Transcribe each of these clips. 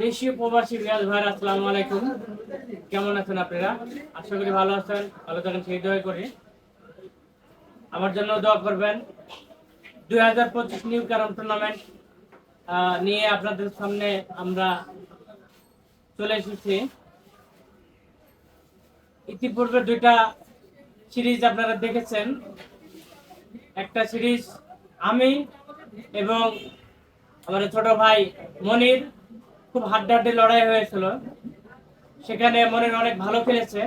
দেশীয় প্রবাসী রিয়াজ ভাই আসসালামু আলাইকুম। কেমন আছেন আপনারা? আশা করি ভালো আছেন। ভালো থাকেন, সেই দোয়া করি। আমার জন্য দোয়া করবেন। দুই হাজার পঁচিশ নিউ ক্যারাম টুর্নামেন্ট নিয়ে আপনাদের সামনে আমরা চলে এসেছি। ইতিপূর্বে দুইটা সিরিজ আপনারা দেখেছেন। একটা সিরিজ আমি এবং আমার ছোট ভাই মনির। খুব হাড্ডাহাড্ডি লড়াই হয়েছিল। সেখানে মনির অনেক ভালো খেলেছে।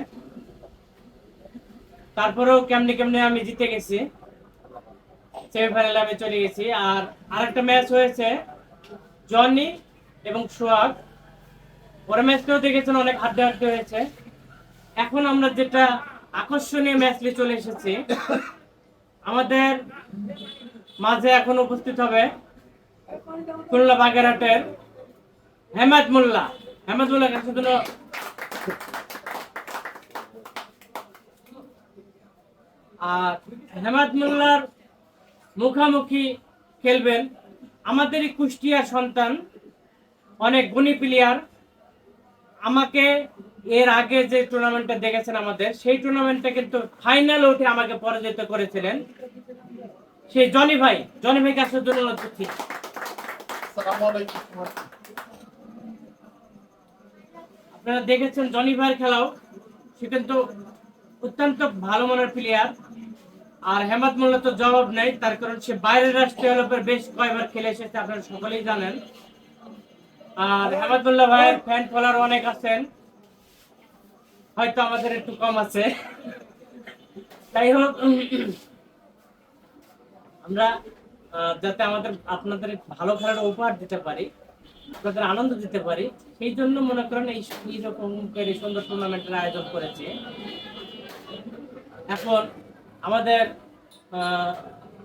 তারপরেও কেমনি কেমনি আমি জিতে গেছি। সেমিফাইনালে আমি চলে গেছি। আর আরেকটা ম্যাচ হয়েছে জনি এবং সোহাগ। ওরা ম্যাচটাও দেখেছেন অনেক হাড্ডাহাড্ডি হয়েছে। এখন আমরা যেটা আকর্ষণীয় ম্যাচ নিয়ে চলে এসেছি, আমাদের মাঝে এখন উপস্থিত হবে খুলনা বাগেরহাটের হেমাদ মোল্লা। হেমাদ মোল্লা, কাছে আর হেমাদ মোল্লার মুখামুখি খেলবেন আমাদেরই কুষ্টিয়ার সন্তান, অনেক গুণী প্লেয়ার আমাকে এর আগে যে টুর্নামেন্টটা দেখেছেন আমাদের, সেই টুর্নামেন্টে কিন্তু ফাইনালে উঠে আমাকে পরাজিত করেছিলেন। সেই জনি ভাই জনি ভাই কাছে অনুরোধ করছি আপনারা দেখেছেন জনি ভাইয়ের খেলাও। সে কিন্তু অত্যন্ত ভালো মানের প্লেয়ার আর হেমাদ মোল্লা তো জবাব নেই, তার কারণ সে বাইরের রাষ্ট্রীয় লোকের বেশ কয়েকবার খেলে এসেছে, আপনারা সকলেই জানেন। আর হেমাদুল্লাহ ভাইয়ের ফ্যান ফলোয়ার অনেক আছেন। হয়তো আমাদের একটু কম আছে। যাই হোক, আমরা যাতে আমাদের, আপনাদের ভালো খেলার উপহার দিতে পারি, আপনাদের আনন্দ দিতে পারি সেই জন্য মনে করেন এই এইরকম করে সুন্দর টুর্নামেন্টের আয়োজন করেছে। এখন আমাদের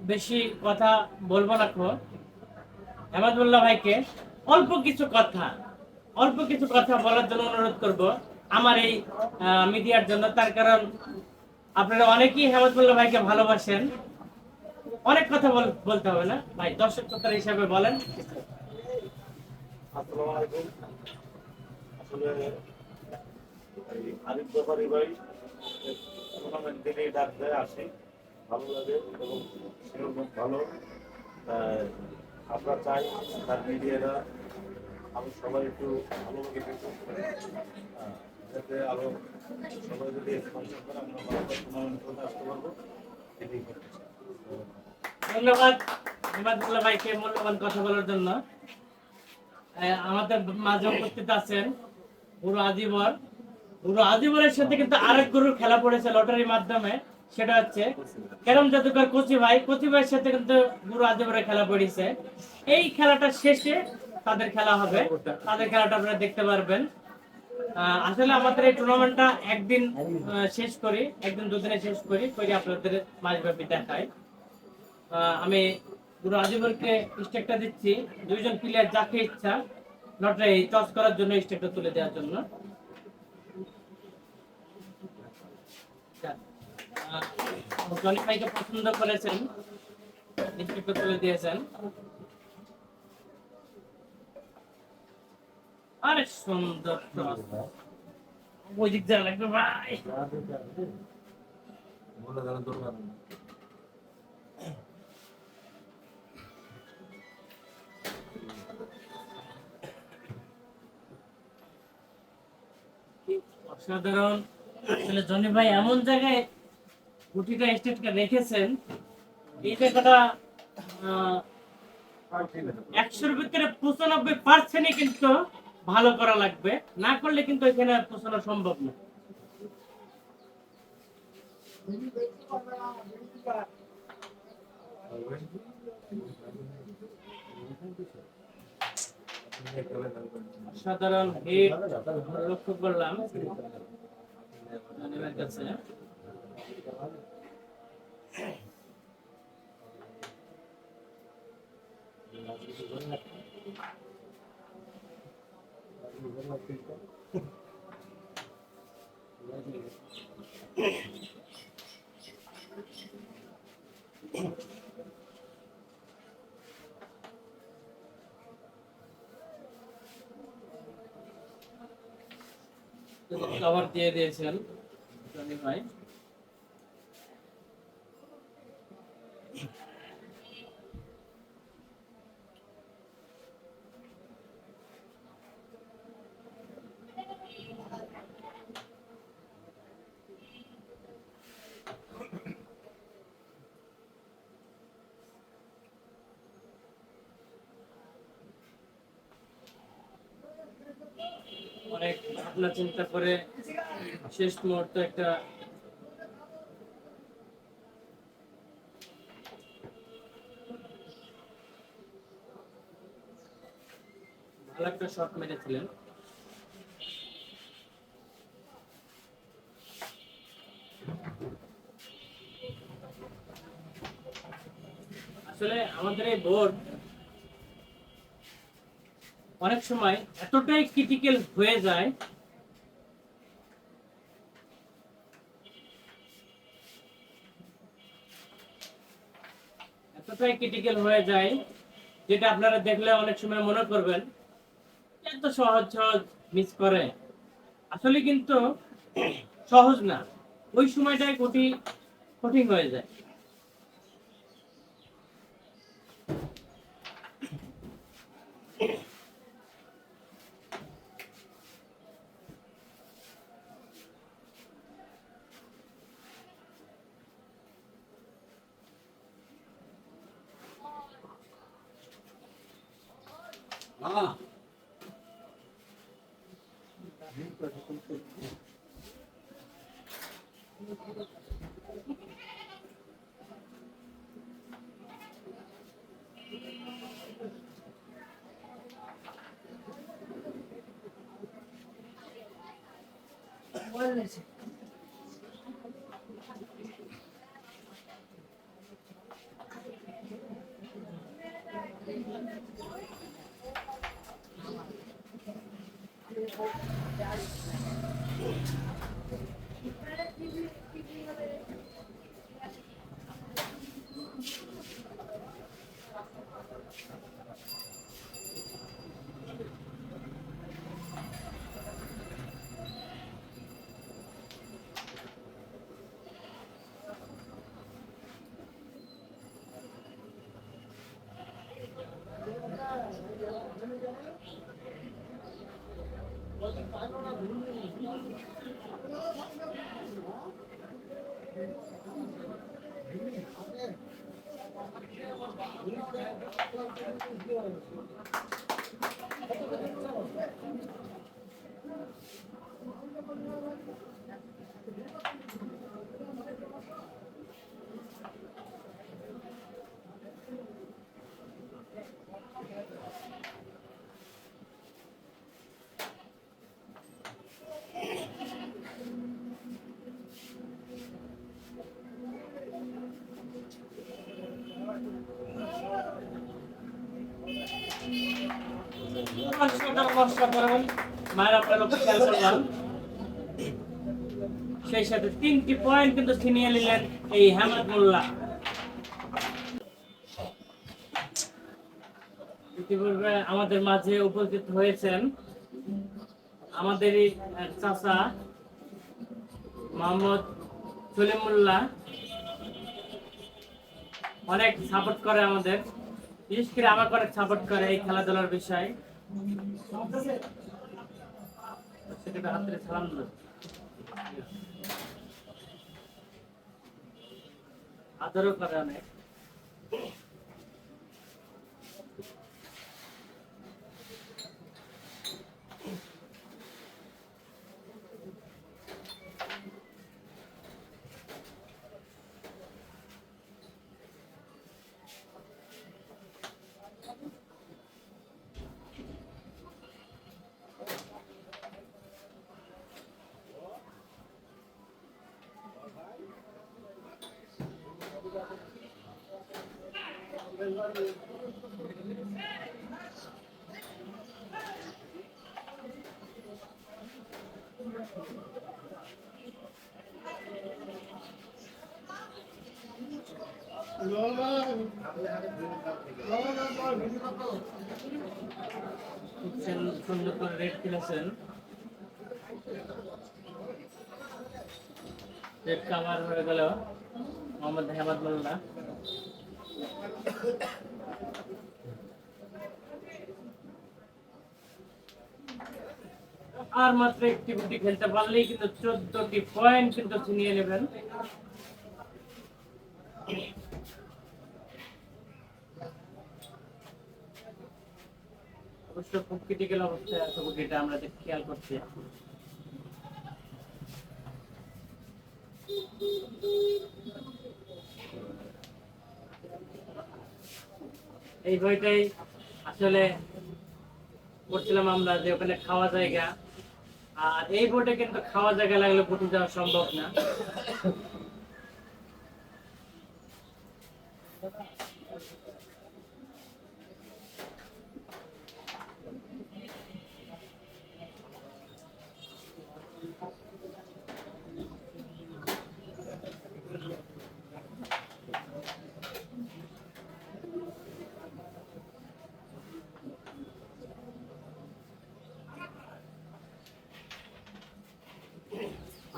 বেশি কথা বলব না এখন। হেমাদুল্লাহ ভাইকে অল্প কিছু কথা, অল্প কিছু কথা বলার জন্য অনুরোধ করব আমার এই মিডিয়ার জন্য। তার কারণ আপনারা অনেকেই হেমাদুল্লাহ ভাইকে ভালোবাসেন। অনেক কথা বল- বলতে হবে না। ভাই, দর্শক কথার হিসাবে বলেন। আসলে, এই টুর্নামেন্ট ডাক আসি, ভালো লাগে এবং ভালো। আমরা চাই তার মিডিয়ারা আমি সবাই একটু যাতে আরও সবাই যদি করে, আমরা টুর্নামেন্ট আসতে পারব ধন্যবাদ। ভাইকে মূল্যবান কথা বলার জন্য। আমাদের মাঝে উপস্থিত আছেন গুরু আজিবর গুরু আজিবরের সাথে কিন্তু আরেক গুরুর খেলা পড়েছে লটারির মাধ্যমে, সেটা হচ্ছে কেরম জাদুকর কচি ভাই। কচি ভাইয়ের সাথে কিন্তু গুরু আজিবরের খেলা পড়েছে। এই খেলাটা শেষে তাদের খেলা হবে। তাদের খেলাটা আপনারা দেখতে পারবেন। আসলে আমাদের এই টুর্নামেন্টটা একদিন শেষ করি, একদিন দুদিনে শেষ করি, করে আপনাদের মাঝব্যাপী দেখাই আমি গুরু আজিবরকে স্টেকটা দিচ্ছি। দুইজন প্লেয়ার যাকে ইচ্ছা নটরে টস করার জন্য স্টেকটা তুলে দেওয়ার জন্য। জনি পছন্দ করেছেন। স্টেকটা তুলে দিয়েছেন। আরে সুন্দর টস ওই দিক যা লাগবে ভাই। অসাধারণ আসলে জনি ভাই এমন জায়গায় গুটিটা স্টেটকে রেখেছেন, এই জায়গাটা একশোর ভিতরে পঁচানব্বই পার্সেন্টই কিন্তু ভালো করা লাগবে। না করলে কিন্তু এখানে পৌঁছানো সম্ভব না। সাধারণ হিট লক্ষ্য করলাম কাছে Thank you. কভার দিয়ে দিয়েছেন রনি ভাই অনেক ভাবনা চিন্তা করে শেষ মুহূর্তে একটা ভালো একটা শট মেরেছিলেন। আসলে আমাদের এই বোর্ড অনেক সময় এতটাই ক্রিটিক্যাল হয়ে যায় এতটাই ক্রিটিক্যাল হয়ে যায়, যেটা আপনারা দেখলে অনেক সময় মনে করবেন এত সহজ সহজ মিস করে। আসলে কিন্তু সহজ না। ওই সময়টাই কঠিন কঠিন হয়ে যায়। 아. 응? hope that অসাধারণ সেই সাথে তিনটি পয়েন্ট কিন্তু ছিনিয়ে নিলেন এই মোল্লা। ইতিপূর্বে আমাদের মাঝে উপস্থিত হয়েছেন আমাদেরই চাচা মোহাম্মদ সলিমুল্লাহ। অনেক সাপোর্ট করে আমাদের। বিশেষ করে আমাকে অনেক সাপোর্ট করে এই খেলাধুলার বিষয়ে। আদরও করে অনেক সুন্দর করে পেট কাভার হয়ে আর মাত্র একটি গুটি খেলতে পারলেই কিন্তু চোদ্দটি পয়েন্ট কিন্তু ছিনিয়ে নেবেন। অবশ্য খুব ক্রিটিক্যাল অবস্থায় আছে গুটিটা আমরা খেয়াল করছি। এই বইটাই আসলে পড়ছিলাম আমরা যে ওখানে খাওয়া জায়গা। আর এই বোটে কিন্তু খাওয়া জায়গা লাগলে বুটে যাওয়া সম্ভব না।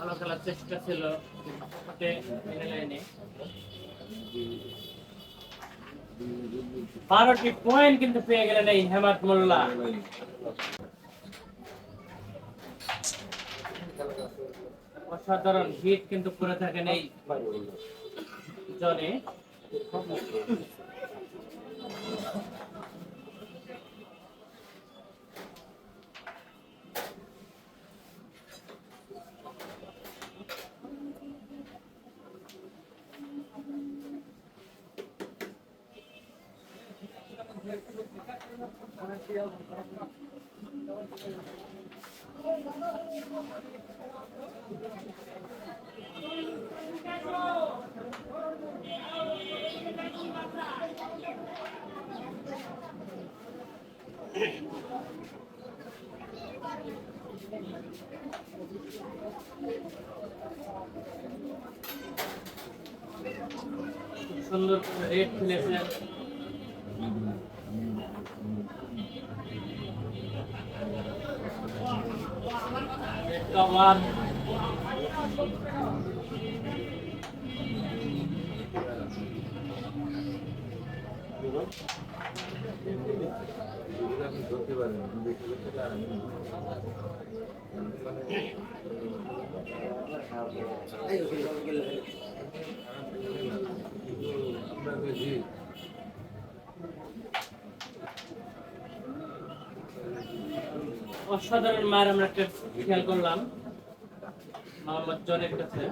ভালো খেলার চেষ্টা ছিল বারোটি পয়েন্ট কিন্তু পেয়ে গেলেন এই হেমাত মোল্লা। অসাধারণ হিট কিন্তু করে থাকেন এই জনে। সুন্দর রেড খেলেছেন রেড কভার অসাধারণ মায়ের আমরা একটা খেয়াল করলাম। মোহাম্মদ জনের কাছে।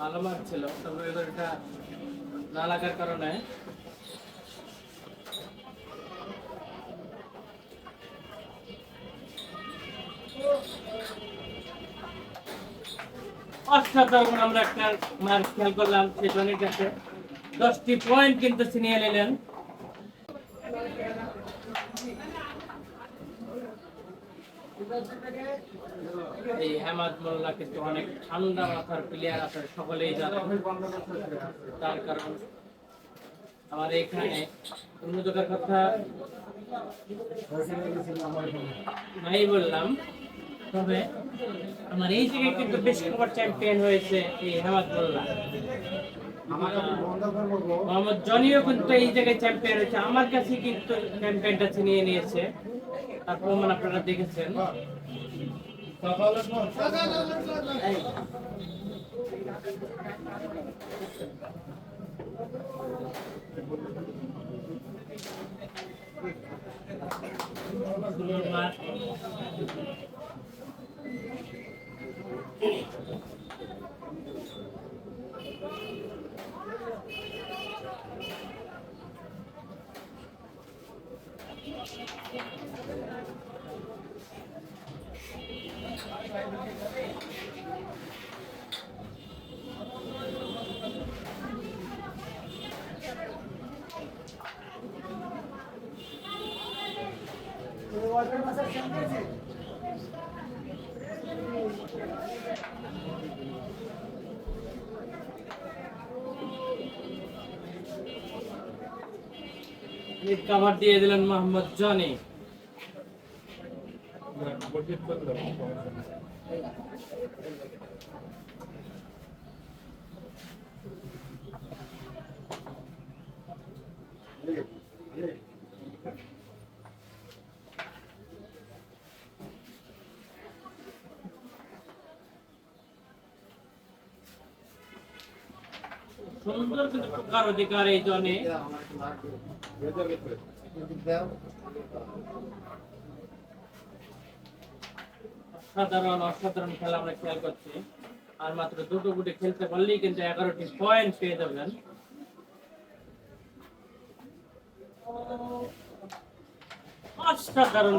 ভালো মার ছিল তবে এবার এটা না লাগার কারণে। অসাধারণ আমরা একটা মার খেয়াল করলাম সেজনের কাছে। দশটি পয়েন্ট কিন্তু সিনিয়ার নিলেন। এই হেমাদ মোল্লা কিন্তু অনেক ঠান্ডা মাথার প্লেয়ার আছে, সকলেই জানে। তার কারণ আমার এখানে অন্যদের কথা নাই বললাম, তবে আমার এই জায়গায় কিন্তু বেশ কবার চ্যাম্পিয়ন হয়েছে এই হেমাদ মোল্লা। মোহাম্মদ জনিও কিন্তু এই জায়গায় চ্যাম্পিয়ন হয়েছে, আমার কাছে কিন্তু চ্যাম্পিয়নটা ছিনিয়ে নিয়েছে। তার প্রমাণ আপনারা দেখেছেন এই। শুরুর মাঠ মিড কাভার দিয়ে দিলেন মোহাম্মদ জনি সুন্দর কিন্তু প্রকার অধিকার এই জনে অসাধারণ অসাধারণ খেলা আমরা খেয়াল করছি। আর মাত্র দুটো গুটি খেলতে পারলেই কিন্তু এগারোটি পয়েন্ট পেয়ে যাবেন। অসাধারণ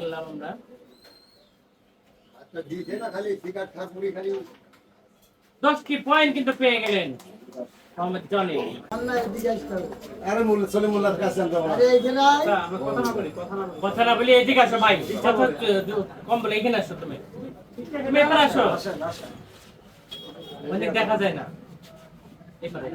করলাম আমরা। আচ্ছা দশটি পয়েন্ট কিন্তু পেয়ে গেলেন। মোহাম্মদ জনি। আরে মোল্লা চলে মোল্লার কাছে আনতে হবে কথা না বলি এদিকে আসো ভাই কথা কম বলে এখানে আসো তুমি। তুমি এখানে আসো। অনেক দেখা যায় না। এখানে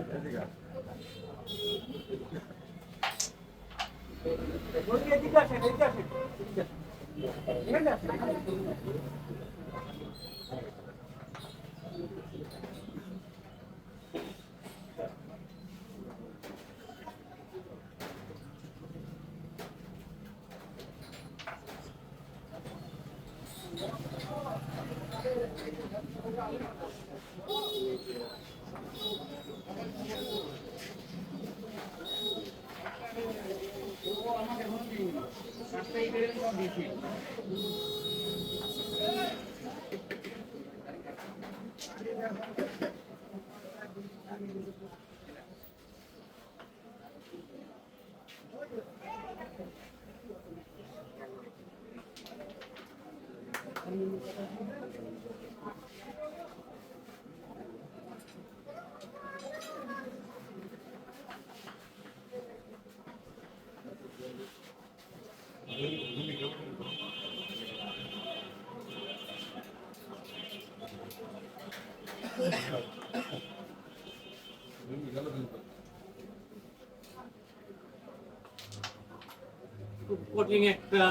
খুব একটা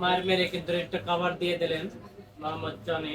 মার মেরে কিন্তু একটা কভার দিয়ে দিলেন মোহাম্মদ জনি।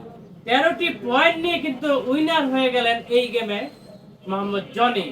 তেরোটি পয়েন্ট নিয়ে কিন্তু উইনার হয়ে গেলেন এই গেমে মোহাম্মদ জনি।